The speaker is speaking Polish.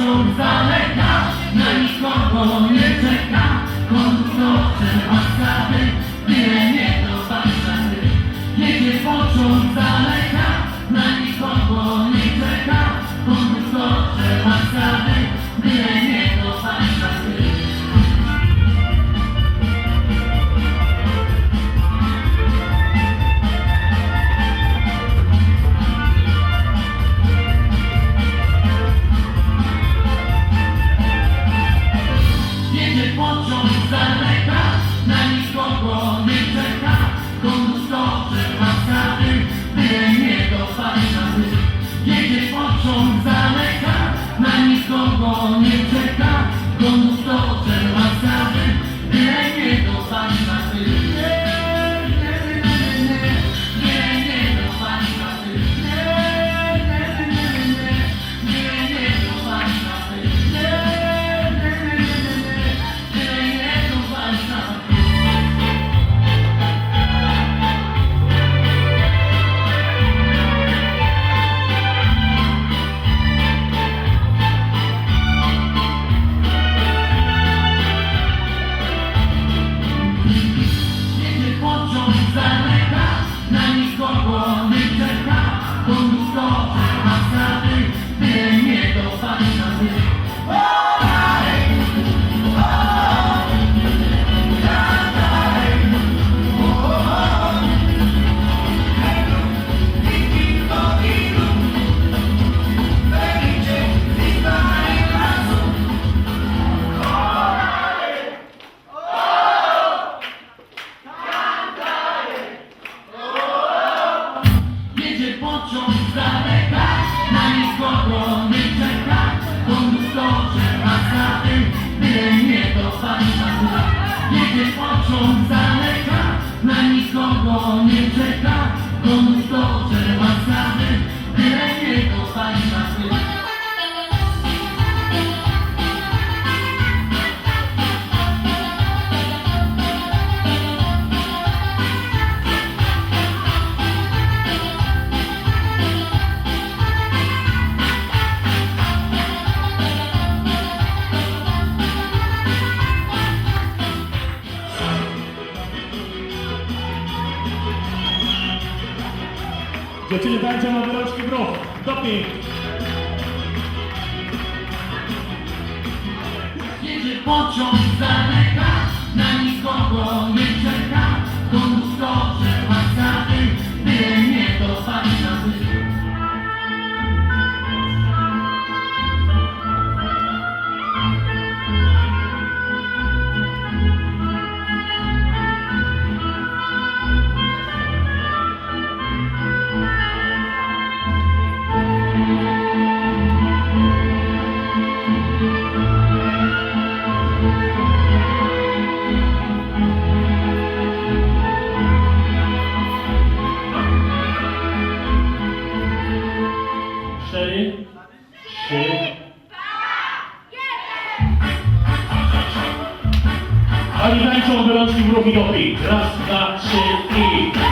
pociąg zalega, na nikogo nie czeka. Konduktorze łaskawy, byle nie do Warszawy. Jedzie pociąg zalega, na nikogo nie czeka. Konduktorze łaskawy, byle Pociąg zalega, na nikogo nie czeka. Konduktorze łaskawy, byle nie do Warszawy. Dziewczyny tańczą na wyroczki w ruch. Dopnij. Jedzie pociąg zalega, na nikogo Oni tańczą wyroczki w ruch i dopnij. Raz, dwa, trzy i...